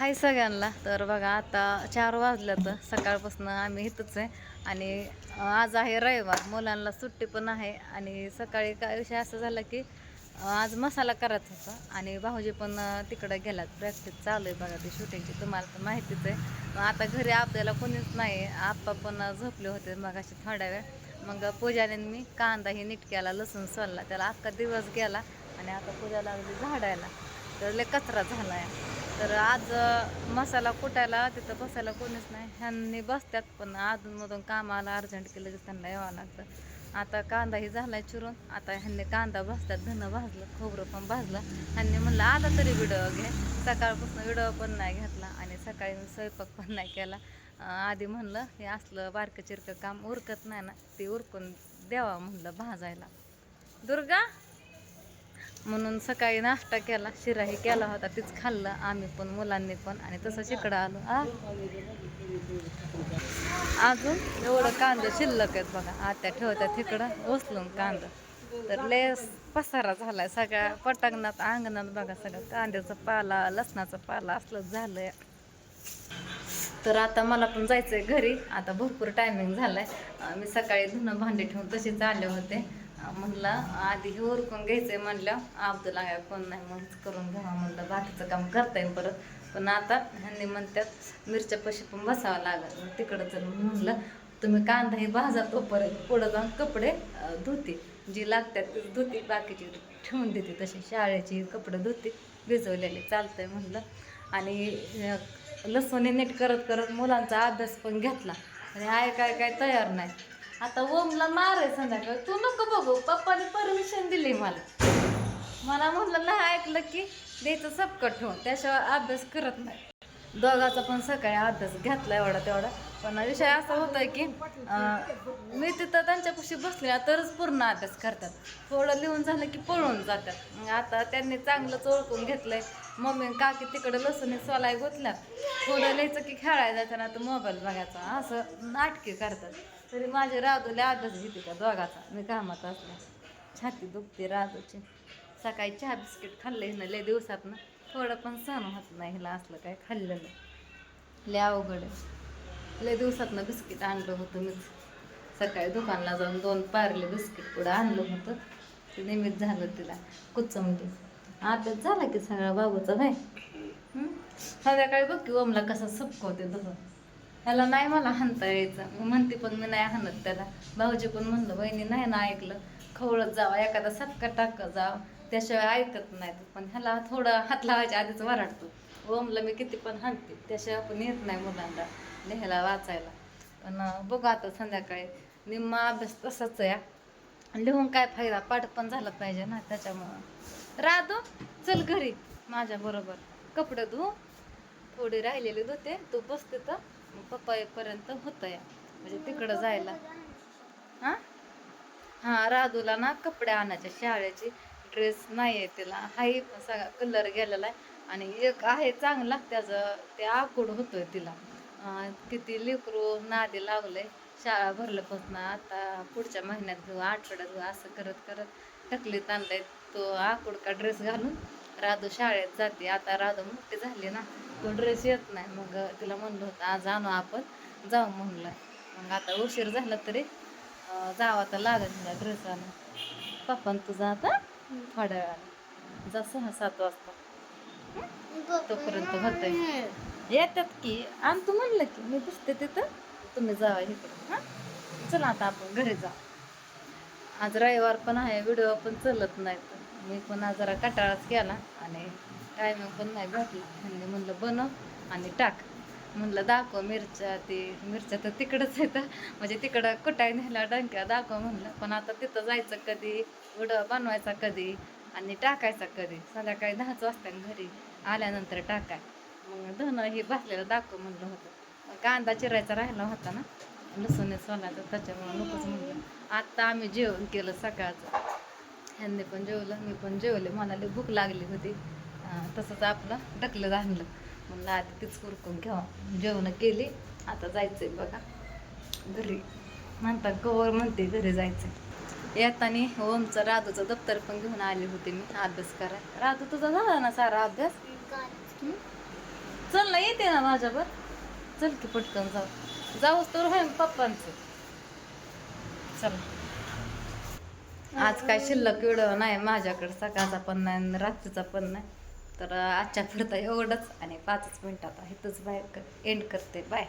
हाय सगळ्यांना. तर बघा आता चार वाजल्यात. सकाळपासून आम्ही इथंच आहे. आणि आज आहे रविवार. मुलांना सुट्टी पण आहे. आणि सकाळी काय विषय असं झाला की आज मसाला करायचा होता. आणि भाऊजी पण तिकडं गेलात प्रॅक्टिस चालू आहे बघा ते शूटिंगची तुम्हाला तर माहितीच आहे. मग आता घरी आपल्याला कोणीच नाही आप्पा पण झोपले होते मग अशी थोड्या वेळ. मग पूजाने मी कांदा ही नीट केला लसूण सोलला. त्याला अख्खा दिवस गेला. आणि आता पूजा लागली झाडायला. तर लय कचरा झाला आहे तर आज मसाला कुटायला तिथं बसायला कोणीच नाही. ह्यांनी बसतात पण अधूनमधून कामाला अर्जंट केलं की त्यांना यावं लागतं. आता कांदाही झालाय चिरून. आता ह्यांनी कांदा भाजतात धनं भाजलं खोबरं पण भाजलं. ह्यांनी म्हणलं आला तरी व्हिडिओ घे. सकाळपासून व्हिडिओ पण नाही घेतला आणि सकाळी स्वयंपाक पण नाही केला. आधी म्हणलं हे असलं बारकं चिरकं काम उरकत नाही ना ते उरकून द्यावा म्हणलं भाजायला. दुर्गा म्हणून सकाळी नाश्ता केला शिराही केला होता तीच खाल्लं आम्ही पण मुलांनी पण आणि तसंच इकडं आलो. आ? अजून एवढं कांदा शिल्लक आहेत बघा आत्या ठेवतात तिकडं उचलून कांदा. तर लय पसारा झालाय सगळ्या पटांगणात अंगणात बघा सगळं कांद्याचा पाला लसणाचा पाला असलं झालंय. तर आता मला पण जायचं आहे घरी आता भरपूर टायमिंग झालाय. मी सकाळी धुणं भांडे ठेवून तसेच आले होते. म्हणलं आधी हे उरकून घ्यायचंय म्हणलं अब्दुल कोण नाही मग करून घ्यावं म्हणलं बाकीचं काम करता येईल परत. पण आता ह्यांनी म्हणतात मिरच्या पशी पण बसावं लागल. मग तिकडं जर म्हणलं तुम्ही कांदाही भाजा तोपर्यंत पुढं जाऊन कपडे धुती धुते. जी लागतात ती धुते बाकीची ठेवून देते तशी. शाळेची कपडे धुते भिजवलेले चालतंय म्हणलं. आणि लसूण नीट करत करत मुलांचा अभ्यास पण घेतला. आणि आय काय काय तयार नाही. आता ओमला मारे संध्याकाळ. तू नको बघू पप्पाने परमिशन दिली मला. मला म्हटलं नाही ऐकलं की द्यायचं सबकट ठेवून. त्याशिवाय अभ्यास करत नाही. दोघाचा पण सकाळी अभ्यास घेतला एवढा तेवढा. पण विषय असा होता की अं, मी तिथं त्यांच्यापाशी बसले ना तरच पूर्ण अभ्यास करतात. थोडं लिहून झालं की पळून जातात. मग आता त्यांनी चांगलंच ओळखून घेतलंय. मम्मी आणि काकी तिकडं लसूण सोलाय गुतल्या. थोडं लिहायचं की खेळायला जायचं ना तर मोबाईल बघायचा. असं नाटके करतात. तरी माझे राधूला अभ्यास घेते का दोघाचा. मी कामात असल्या. छाती दुखते राधूची. सकाळी चहा बिस्किट खाल्लं हिनं लय दिवसात ना. थोडं पण सहन होत नाही हिला असलं काय खाल्लं नाही. लय अवघड आहे. लय दिवसातनं बिस्किट आणलं होतं मी सकाळी दुकानला जाऊन दोन पारले बिस्किट पुढं आणलं होतं. ते निमित्त झालं तिला कुचमली अभ्यास झाला की सगळा बाबूचा नाही संध्याकाळी बघ की ओमला कसा सबकवते तसं. ह्याला नाही मला हाणता यायचं. म्हणते पण मी नाही हाणत त्याला. भाऊजी पण म्हणलं बहिणी नाही ना ऐकलं. खवळत जावा एखादा सटका टाक जाव. त्याशिवाय ऐकत नाहीत. पण ह्याला थोडं हात लावायच्या आधीच वराडतो. ओमला मी किती पण हाणते. त्याशिवाय पण येत नाही मुलांना लिहायला वाचायला. पण बघू आता संध्याकाळी. निम्मा अभ्यास तसाच आहे. लिहून काय फायदा? पाठ पण झाला पाहिजे ना त्याच्यामुळं. राधू चल घरी. माझ्या बरोबर. कपडे धू. थोडी राहिलेले धुते. तू बसते तर. मग पप्पा होतं या म्हणजे तिकडं जायला. हां? हां राधूला ना कपडे आणायचे शाळेचे ड्रेस नाही आहे तिला. हाही सगळा कलर गेलेला आहे. आणि एक आहे चांगला त्याचं ते आकूड होतोय तिला. किती लेकरू नादी लावलंय शाळा भरल्यापासून आता पुढच्या महिन्यात घेऊ आठवड्यात घेऊ असं करत करत टकलीत आणलंय. तो आकुड का ड्रेस घालून राधू शाळेत जाते. आता राधू मोठी झाली ना. तो ड्रेस येत नाही. मग तिला म्हणलं होतं आज आणू आपण जाऊ म्हणलं. मग आता उशीर झाला तरी जावं आता लागत तिला ड्रेस आणून. पप्पा तुझा आता थोड्या वेळाने. जा सहा सात वाजता. तोपर्यंत होत येतात की आण तू म्हणलं की मी दिसते तिथं तुम्ही जावा इकडं. हां? चला आता आपण घरी जा आज रविवार पण आहे व्हिडिओ पण चलत नाहीत. मी पण आज जरा कटाळाच केला आणि काय मग पण नाही भेटला म्हणजे म्हणलं बनव आणि टाक. म्हणलं दाखव मिरच्या ते मिरच्या तर तिकडंच येतं म्हणजे तिकडं कुटाय नेला डंक्या दाखव म्हणलं. पण आता तिथं जायचं कधी? व्हिडिओ बनवायचा कधी? आणि टाकायचा कधी? संध्याकाळी दहाच वाजता घरी आल्यानंतर टाकाय. मग धनं हे भाजलेलं दाखव म्हणलं होतं. कांदा चिरायचा राहिला होता ना? लसूण सोलायचं त्याच्यामुळं नकोच म्हणलं. आत्ता आम्ही जेवण केलं सकाळचं. ह्यांनी पण जेवलं मी पण जेवले. मला भूक लागली होती. तसंच आपलं डकलं आणलं. म्हणलं आधी तीच कुरकून घ्यावा जेवणं केली आता जायचंय बघा. घरी. म्हणतात कवर म्हणते घरी जायचं येताना ओमचं राधूचं दप्तर पण घेऊन आले होते मी अभ्यास करा राधू तुझा झाला ना सारा अभ्यास? चल ना येते ना माझ्यावर. चल की पटकन जाऊ. जाऊस तर होय पप्पांचं. चल. आज काय शिल्लक व्हिडिओ नाही माझ्याकडे सकाळचा पण नाही रात्रीचा पण नाही. तर आजच्या पुरता एवढंच आणि पाचच मिनटात इथंच बाहेर एंड करते. बाय